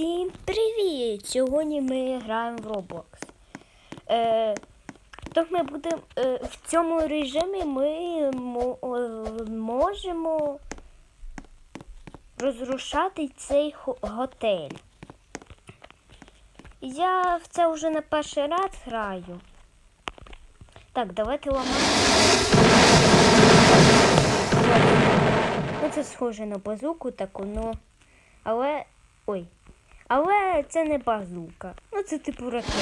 Всім привіт! Сьогодні ми граємо в Roblox. Е, то ми будемо е, в цьому режимі ми можемо розрушати цей готель. Я в це вже на перший раз граю. Так, давайте ламати. Ну, це схоже на базуку таку, ну. Але. Ой. Але це не базука. Ну це типу ракета.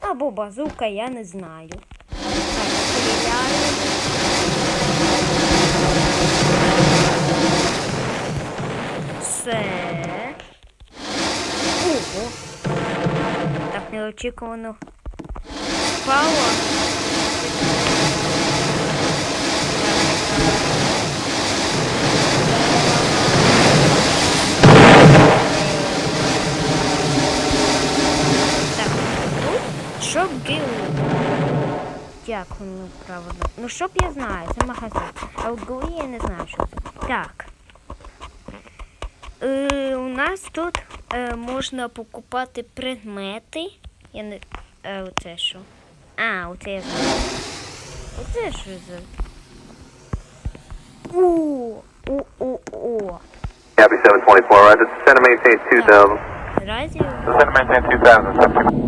Або базука, я не знаю. Так, стріляємо. Все. Ого. Так неочікувано впало. Як воно правильно? Ну, шоп я знаю, це магазин. А в Гуі я не знаю, що це. Так. Е, у нас тут е, можна покупати предмети. Я не. Е, оце що? А, оце я знаю. Оце що за. О, о, о, о. Copy 724, right, this is Center Maintain 2000. Радіо. Center Maintain 2000, subject.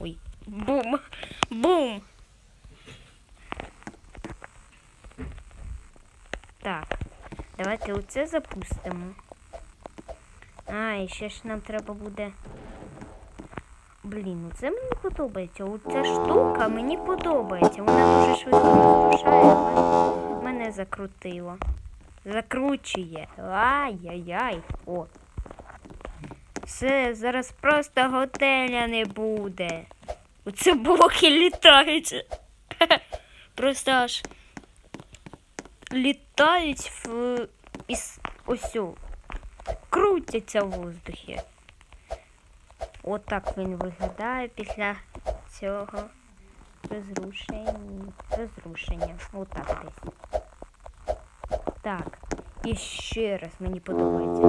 Ой. Бум. Бум. Так. Давайте оце запустимо. А, і ще ж нам треба буде. Блін, оце мені подобається. Оця штука мені подобається. Вона дуже швидко розрушає, але мене закрутило. Закручує. Ай-яй-яй. О. Все, зараз просто готеля не буде. Оце блоки літають. Просто аж літають в із ось о, крутяться в воздухі. Отак він виглядає після цього розрушення. Розрушення. Отак десь. Так. І ще раз мені подобається.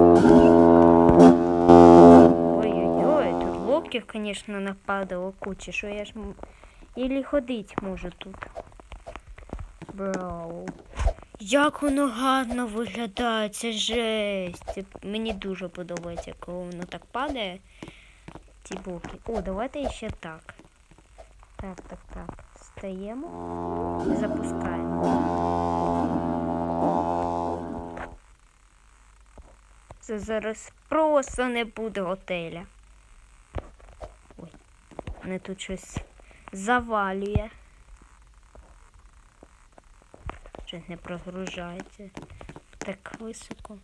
Ой-ой-ой, тут блоків, звісно, нападало куча, що я ж м- ілі ходить можу тут. Броу. Як воно гарно виглядає, це жесть. Це мені дуже подобається, коли воно так падає. Ці блоки. О, давайте ще так. Так, так, так. Стаємо і запускаємо. Це зараз просто не буде готеля. Ой, мене тут щось завалює. Щось не прогружається. Так високо.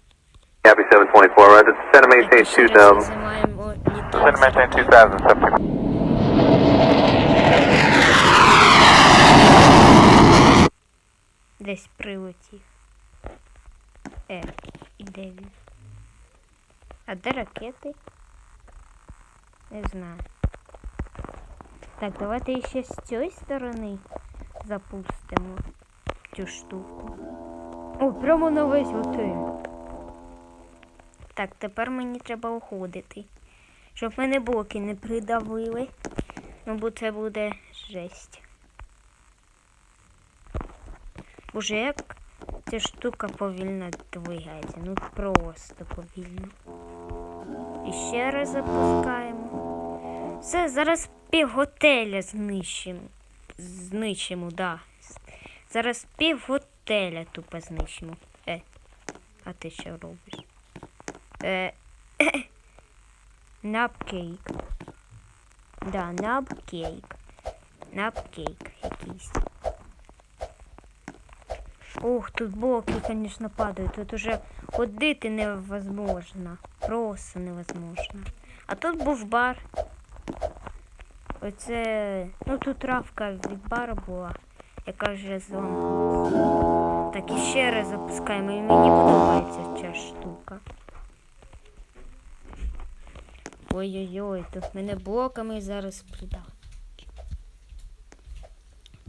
Copy 724, right, Center Maintain і ще 2000. Center. Maintain 2000, subject. Десь прилетів. Е, і де він? А де ракети? Не знаю. Так, давайте ще з цієї сторони запустимо цю штуку. О, прямо на весь готель. Так, тепер мені треба уходити. Щоб мене блоки не придавили. Ну, бо це буде жесть. Боже, як ця штука повільно двигається. Ну просто повільно. І ще раз запускаємо. Все, зараз пів готеля знищимо. Знищимо, да. Зараз пів готеля тупо знищимо. Е, а ти що робиш? Е, напкейк. Да, напкейк. Напкейк якийсь. Ух, тут блоки, конечно, падают. Тут уже ходити невозможно. Просто невозможно. А тут був бар. Оце. Ну тут травка від бару була, яка вже зламалась. Так, і ще раз запускаємо. І мені подобається ця штука. Ой-ой-ой, тут мене блоками зараз придав.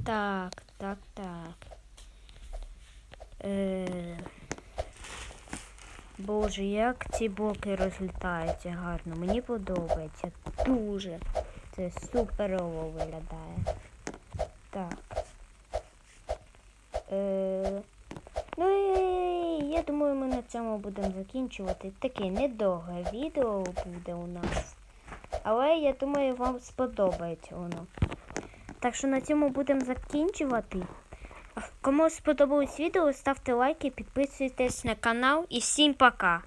Так, так, так. Е... Боже, як ці боки розлітаються гарно. Мені подобається. Дуже. Це суперово виглядає. Так. Е... Ну і я думаю, ми на цьому будемо закінчувати. Таке недовге відео буде у нас. Але я думаю, вам сподобається воно. Так що на цьому будемо закінчувати. Кому сподобалось відео, ставте лайки, підписуйтесь на канал і всім пока!